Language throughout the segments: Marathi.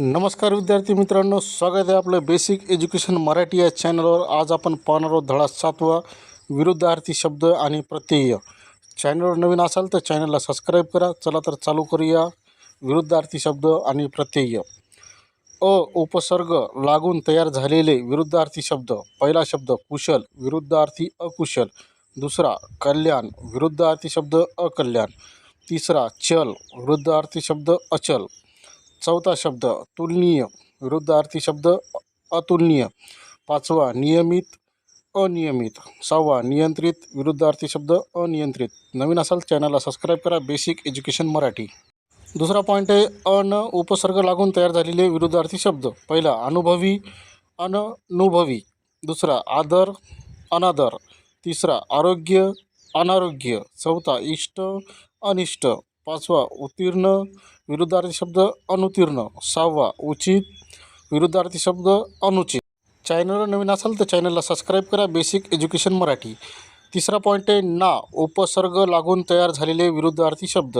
नमस्कार विद्यार्थी मित्रांनो स्वागत आहे आपलं बेसिक एज्युकेशन मराठी या चॅनलवर आज आपण पाहणार आहोत धडा सातवा विरुद्धार्थी शब्द आणि प्रत्यय. चॅनलवर नवीन असाल तर चॅनलला सबस्क्राईब करा. चला तर चालू करूया. विरुद्धार्थी शब्द आणि प्रत्यय. अ उपसर्ग लागून तयार झालेले विरुद्धार्थी शब्द. पहिला शब्द कुशल विरुद्धार्थी अकुशल. दुसरा कल्याण विरुद्धार्थी शब्द अकल्याण. तिसरा चल विरुद्धार्थी शब्द अचल. चौथा शब्द तुलनीय. विरुद्धार्थी शब्द अतुलनीय. पाचवा नियमित अनियमित. सहावा नियंत्रित विरुद्धार्थी शब्द अनियंत्रित. नवीन असाल चॅनलला सबस्क्राईब करा. Basic education Marathi. दुसरा पॉईंट आहे अन उपसर्ग लागून तयार झालेले विरुद्धार्थी शब्द. पहिला अनुभवी अननुभवी. दुसरा आदर अनादर. तिसरा आरोग्य अनारोग्य. चौथा इष्ट अनिष्ट. पाचवा उत्तीर्ण विरुद्धार्थी शब्द अनुतीर्ण. सहावा उचित विरुद्धार्थी शब्द अनुचित. चॅनलवर नवीन असाल तर चॅनलला सबस्क्राईब करा. Basic education Marathi. तिसरा पॉईंट आहे ना उपसर्ग लागून तयार झालेले विरुद्धार्थी शब्द.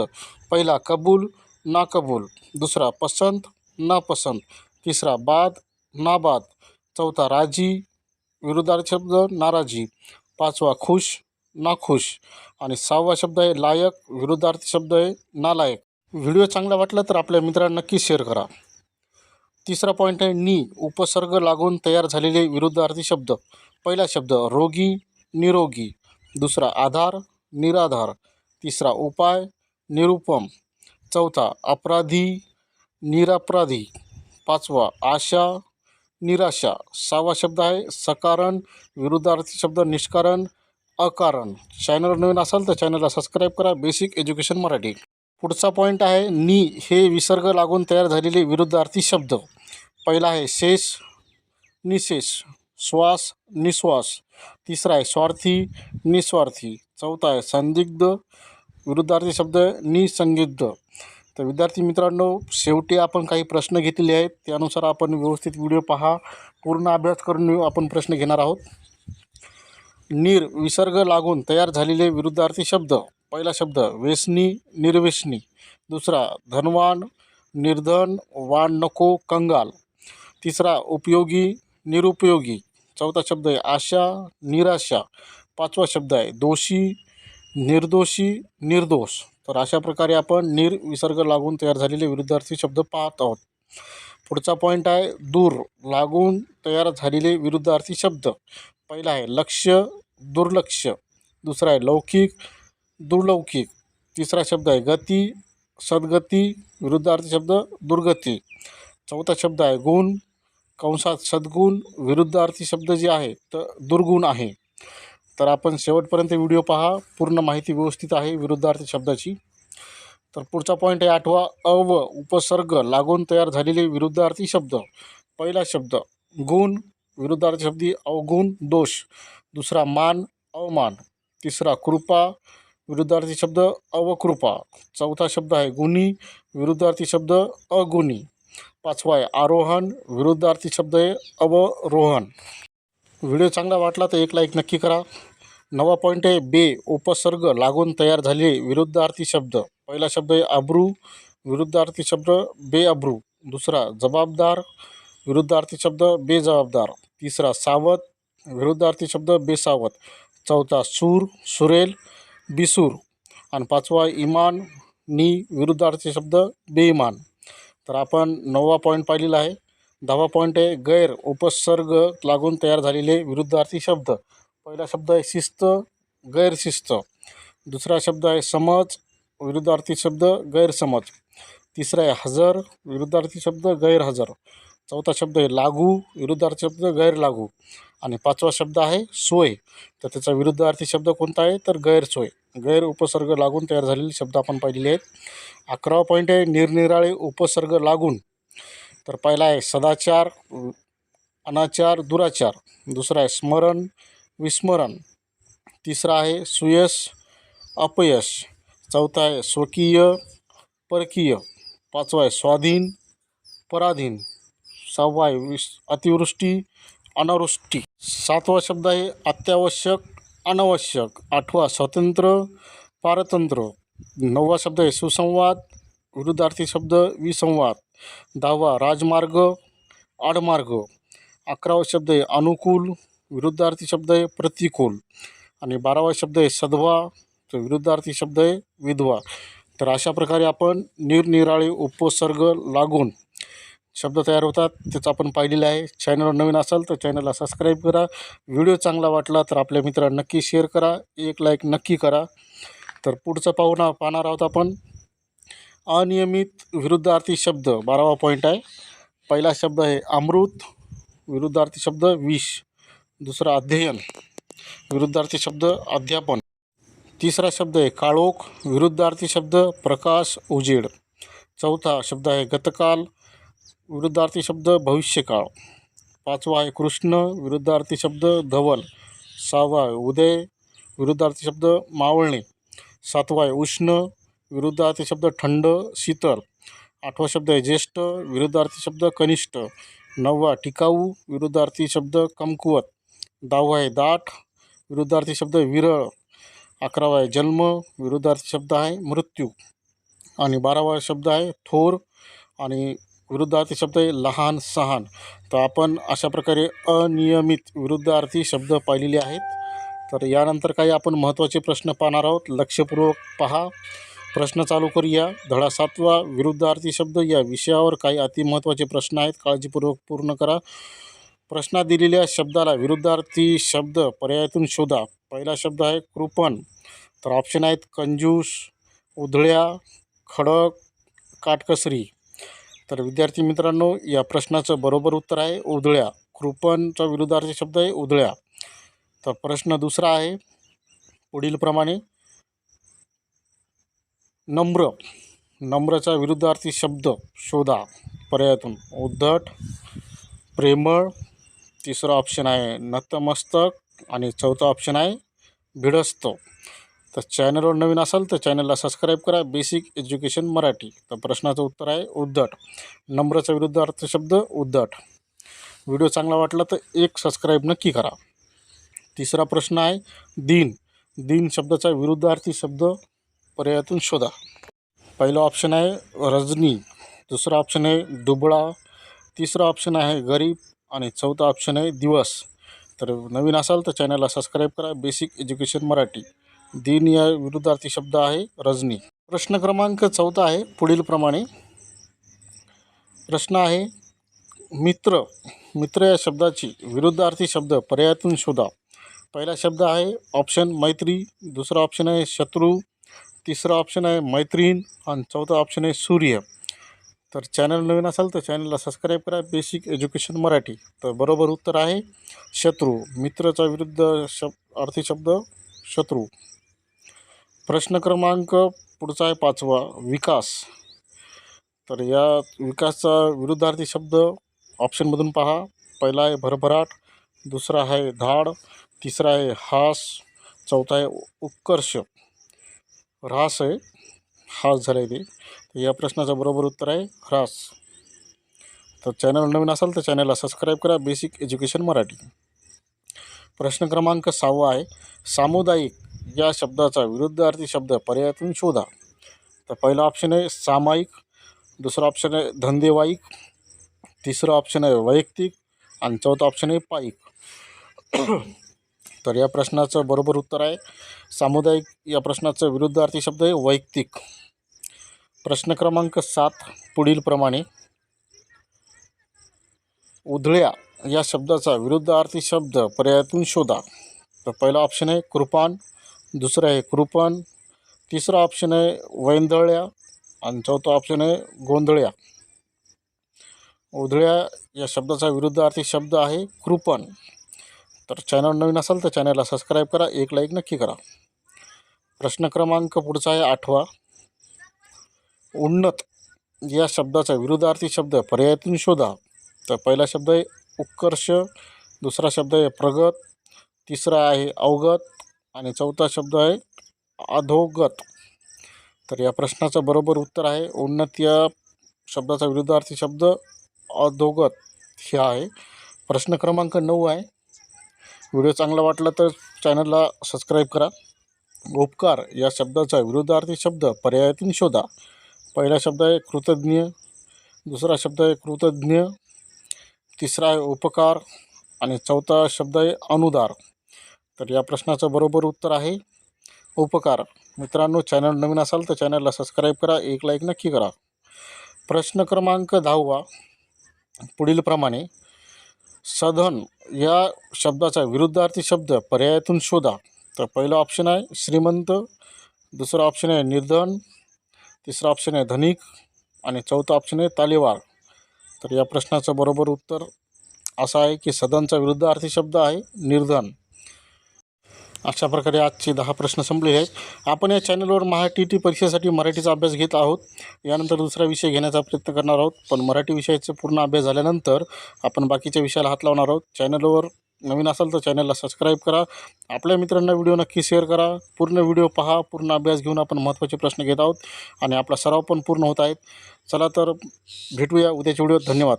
पहिला कबूल ना कबूल. दुसरा पसंत ना पसंत. तिसरा बाद नाबाद चौथा राजी विरुद्धार्थी शब्द नाराजी. पाचवा खुश नाखुश आणि सहावा शब्द आहे लायक. विरुद्धार्थी शब्द आहे नालायक. व्हिडिओ चांगला वाटला तर आपल्या मित्रांना नक्की शेअर करा. तिसरा पॉईंट आहे नी. उपसर्ग लागून तयार झालेले विरुद्धार्थी शब्द. पहिला शब्द रोगी निरोगी. दुसरा आधार निराधार. तिसरा उपाय निरुपम. चौथा अपराधी निरपराधी. पाचवा आशा निराशा. सहावा शब्द आहे सकारण. विरुद्धार्थी शब्द निष्कारण. अकारण. चॅनलवर नवीन असाल तर चॅनलला सबस्क्राईब करा. Basic education Marathi. पुढचा पॉईंट आहे नी हे विसर्ग लागून तयार झालेले विरुद्धार्थी शब्द. पहिला आहे शेष निशेष श्वास निश्वास. तिसरा आहे स्वार्थी निस्वार्थी. चौथा आहे संदिग्ध विरुद्धार्थी शब्द निसंदिग्ध. तर विद्यार्थी मित्रांनो शेवटी आपण काही प्रश्न घेतलेले आहेत. त्यानुसार आपण व्यवस्थित व्हिडिओ पहा. पूर्ण अभ्यास करून आपण प्रश्न घेणार आहोत. नीर विसर्ग लागून तयार झालेले विरुद्धार्थी शब्द. पहिला शब्द वेसनी निर्वेसनी. दुसरा धनवान निर्धन वाण नको कंगाल. तिसरा उपयोगी निरुपयोगी. चौथा शब्द आहे आशा निराशा. पाचवा शब्द आहे दोषी निर्दोषी निर्दोष. तर अशा प्रकारे आपण निर विसर्ग लागून तयार झालेले विरुद्धार्थी शब्द पाहत आहोत. पुढचा पॉईंट आहे दूर लागून तयार झालेले विरुद्धार्थी शब्द. पहिला आहे लक्ष दुर्लक्ष. दुसरा आहे लौकिक दुर्लौकिक. तिसरा शब्द आहे गती सद्गती. विरुद्धार्थी शब्द दुर्गती. चौथा शब्द आहे गुण. कंसात सद्गुण विरुद्धार्थी शब्द जे आहे तर दुर्गुण आहे. तर आपण शेवटपर्यंत व्हिडिओ पहा. पूर्ण माहिती व्यवस्थित आहे विरुद्धार्थी शब्दाची. तर पुढचा पॉईंट आहे आठवा अव उपसर्ग. लागून तयार झालेले विरुद्धार्थी शब्द. पहिला शब्द गुण. विरुद्धार्थी शब्दी अवगुण दोष. दुसरा मान अवमान. तिसरा कृपा विरुद्धार्थी शब्द अवकृपा. चौथा शब्द आहे गुणी विरुद्धार्थी शब्द अगुणी. पाचवा आहे आरोहण विरुद्धार्थी शब्द आहे अवरोहण. व्हिडिओ चांगला वाटला तर एक लाईक नक्की करा. नवा पॉईंट आहे बे उपसर्ग लागून तयार झाले विरुद्धार्थी शब्द. पहिला शब्द आहे अब्रू विरुद्धार्थी शब्द बेअब्रू. दुसरा जबाबदार विरुद्धार्थी शब्द बेजबाबदार. तिसरा सावध विरुद्धार्थी शब्द बेसावध चौथा सूर सुरेल बिसूर. आणि पाचवा इमान नी विरुद्धार्थी शब्द बेईमान. तर आपण नववा पॉईंट पाहिलेला आहे. दहावा पॉईंट आहे गैर उपसर्ग लागून तयार झालेले विरुद्धार्थी शब्द. पहिला शब्द आहे शिस्त गैरशिस्त दुसरा शब्द आहे समज विरुद्धार्थी शब्द गैरसमज. तिसरा आहे हजर विरुद्धार्थी शब्द गैरहजर. चौथा शब्द आहे लागू विरुद्धार्थी शब्द गैरलागू. आणि पाचवा शब्द आहे सोय. तर त्याचा विरुद्धार्थी शब्द कोणता आहे? तर गैरसोय गैर उपसर्ग लागून तयार झालेले शब्द आपण पाहिलेले आहेत. अकरावा पॉईंट आहे निरनिराळे उपसर्ग लागून. तर पहिला आहे सदाचार अनाचार दुराचार. दुसरा आहे स्मरण विस्मरण. तिसरा आहे सुयश अपयश. चौथा आहे स्वकीय परकीय. पाचवा आहे स्वाधीन पराधीन. सहावा आहे विस अतिवृष्टी अनावृष्टी. सातवा शब्द आहे अत्यावश्यक अनावश्यक. आठवा स्वतंत्र पारतंत्र. नववा शब्द आहे सुसंवाद विरुद्धार्थी शब्द विसंवाद. दहावा राजमार्ग आडमार्ग. अकरावा शब्द आहे अनुकूल विरुद्धार्थी शब्द आहे प्रतिकूल. आणि बारावा शब्द आहे सद्वा तर विरुद्धार्थी शब्द आहे विधवा. तर अशा प्रकारे आपण निरनिराळे उपसर्ग लागून शब्द तयार होतात त्याचं आपण पाहिलेलं आहे. चॅनलवर नवीन असाल तर चॅनलला सबस्क्राईब करा. व्हिडिओ चांगला वाटला तर आपल्या मित्रांना नक्की शेअर करा. एक लाईक नक्की करा. तर पुढचं पाहुणा पाहणार आहोत आपण. अनियमित विरुद्धार्थी शब्द बारावा पॉईंट आहे. पहिला शब्द आहे अमृत विरुद्धार्थी शब्द विष. दुसरा अध्ययन विरुद्धार्थी शब्द अध्यापन. तिसरा शब्द आहे काळोख विरुद्धार्थी शब्द प्रकाश उजेड. चौथा शब्द आहे गतकाल विरुद्धार्थी शब्द भविष्यकाळ. पाचवा आहे कृष्ण विरुद्धार्थी शब्द धवल सहावा आहे उदय विरुद्धार्थी शब्द मावळणे. सातवा आहे उष्ण विरुद्धार्थी शब्द थंड शीतल. आठवा शब्द आहे ज्येष्ठ विरुद्धार्थी शब्द कनिष्ठ. नववा टिकाऊ विरुद्धार्थी शब्द कमकुवत. दहावा आहे दाट विरुद्धार्थी शब्द विरळ. अकरावा आहे जन्म विरुद्धार्थी शब्द आहे मृत्यू. आणि बारावा शब्द आहे थोर. आणि विरुद्धार्थी शब्द आहे लहान सहान. तर आपण अशा प्रकारे अनियमित विरुद्धार्थी शब्द पाहिलेले आहेत. तर यानंतर काही आपण महत्त्वाचे प्रश्न पाहणार आहोत. लक्षपूर्वक पहा. प्रश्न चालू करूया. धडा सातवा. विरुद्धार्थी शब्द या विषयावर काही अतिमहत्त्वाचे प्रश्न आहेत. काळजीपूर्वक पूर्ण करा. प्रश्नात दिलेल्या शब्दाला विरुद्धार्थी शब्द पर्यायातून शोधा. पहिला शब्द आहे कृपण. तर ऑप्शन आहेत कंजूस उधळ्या खडक काटकसरी. तर विद्यार्थी मित्रांनो या प्रश्नाचं बरोबर उत्तर आहे उधळ्या. कृपणचा विरुद्धार्थी शब्द आहे उधळ्या. तर प्रश्न दुसरा आहे पुढीलप्रमाणे. नम्र. नम्रचा विरुद्धार्थी शब्द शोधा. पर्यायातून. उद्धट. प्रेमळ. तिसरा ऑप्शन आहे नतमस्तक. आणि चौथा ऑप्शन आहे भिडस्त. तर चॅनलवर नवीन असाल तर चॅनलला सबस्क्राईब करा. Basic education Marathi. तर प्रश्नाचं उत्तर आहे उद्धट. नम्रचा विरुद्धार्थ शब्द उद्धट. व्हिडिओ चांगला वाटला तर एक सबस्क्राईब नक्की करा. तिसरा प्रश्न आहे दिन. दिन शब्दाचा विरुद्धार्थी शब्द पर्यायातून शोधा. पहिला ऑप्शन आहे रजनी. दुसरा ऑप्शन आहे दुबळा. तिसरा ऑप्शन आहे गरीब. आणि चौथा ऑप्शन आहे दिवस. तर नवीन असाल तर चॅनलला सबस्क्राईब करा. Basic education Marathi. दिन या विरुद्धार्थी शब्द आहे रजनी. प्रश्न क्रमांक चौथा आहे पुढीलप्रमाणे. प्रश्न आहे मित्र मित्र या शब्दाची विरुद्धार्थी शब्द पर्यायातून शोधा. पहिला शब्द आहे ऑप्शन मैत्री. दुसरा ऑप्शन आहे शत्रू. तिसरा ऑप्शन आहे मैत्रीण. आणि चौथा ऑप्शन आहे सूर्य. तर चॅनल नवीन असाल तर चॅनलला सबस्क्राईब करा. Basic education Marathi. तर बरोबर उत्तर आहे शत्रू. मित्राचा विरुद्ध शब अर्थी शब्द शत्रू. प्रश्न क्रमांक पुढचा आहे पाचवा विकास. तर या विकासचा विरुद्धार्थी शब्द ऑप्शनमधून पहा. पहिला आहे भरभराट दुसरा आहे धाड तिसरा आहे हास चौथा आहे उत्कर्ष. ऱ्हास आहे हास झालं आहे ते तर या प्रश्नाचं बरोबर उत्तर आहे ह्रास तर चॅनल नवीन असाल तर चॅनलला सबस्क्राईब करा. Basic education Marathi. प्रश्न क्रमांक सहावा आहे सामुदायिक या शब्दाचा विरुद्धार्थी शब्द पर्यायातून शोधा. तर पहिला ऑप्शन आहे सामायिक. दुसरा ऑप्शन आहे धंदेवाईक. तिसरा ऑप्शन आहे वैयक्तिक. आणि चौथा ऑप्शन आहे पाईक तर या प्रश्नाचं बरोबर उत्तर आहे. सामुदायिक या प्रश्नाचं विरुद्धार्थी शब्द आहे वैयक्तिक. प्रश्न क्रमांक सात पुढीलप्रमाणे उधळ्या या शब्दाचा विरुद्धार्थी शब्द पर्यायातून शोधा. तर पहिला ऑप्शन आहे कृपान दुसरं आहे कृपण तिसरा ऑप्शन आहे वैंदळ्या आणि चौथा ऑप्शन आहे गोंधळ्या. उधळ्या या शब्दाचा विरुद्धार्थी शब्द आहे कृपण तर चॅनल नवीन असाल तर चॅनलला सबस्क्राईब करा एक लाईक नक्की करा. प्रश्न क्रमांक पुढचा आहे आठवा. उन्नत या शब्दाचा विरुद्धार्थी शब्द पर्यायातून शोधा. तर पहिला शब्द आहे उत्कर्ष दुसरा शब्द आहे प्रगत तिसरा आहे अवगत आणि चौथा शब्द आहे अधोगत. तर या प्रश्नाचं बरोबर उत्तर आहे. उन्नत या शब्दाचा विरुद्धार्थी शब्द अधोगत हे आहे. प्रश्न क्रमांक नऊ आहे. व्हिडिओ चांगला वाटला तर चॅनलला सबस्क्राईब करा. उपकार या शब्दाचा विरुद्धार्थी शब्द पर्यायातून शोधा. पहिला शब्द आहे कृतज्ञ. दुसरा शब्द आहे कृतज्ञ. तिसरा आहे उपकार. आणि चौथा शब्द आहे अनुदार. तर या प्रश्नाचं बरोबर उत्तर आहे उपकार. मित्रांनो चॅनल नवीन असाल तर चॅनलला सबस्क्राईब करा एक लाईक नक्की करा. प्रश्न क्रमांक दहावा पुढीलप्रमाणे सधन या शब्दाचा विरुद्धार्थी शब्द पर्यायातून शोधा. तर पहिलं ऑप्शन आहे श्रीमंत दुसरा ऑप्शन आहे निर्धन तिसरा ऑप्शन आहे धनिक आणि चौथा ऑप्शन आहे तालेवार तर या प्रश्नाचं बरोबर उत्तर असं आहे की सदनचा विरुद्धार्थी शब्द आहे निर्धन. अशा प्रकारे आजचे दहा प्रश्न संपले आहेत. आपण या चॅनलवर महा टी टी परीक्षेसाठी मराठीचा अभ्यास घेत आहोत. यानंतर दुसरा विषय घेण्याचा प्रयत्न करणार आहोत. पण मराठी विषयाचा पूर्ण अभ्यास झाल्यानंतर आपण बाकीच्या विषयाला हात लावणार आहोत. चॅनलवर नवीन असाल तर चॅनलला सबस्क्राईब करा. आपल्या मित्रांना व्हिडिओ नक्की शेअर करा. पूर्ण व्हिडिओ पहा. पूर्ण अभ्यास घेऊन आपण महत्त्वाचे प्रश्न घेत आहोत. आणि आपला सराव पण पूर्ण होत आहेत. चला तर भेटूया उद्याच्या व्हिडिओत. धन्यवाद.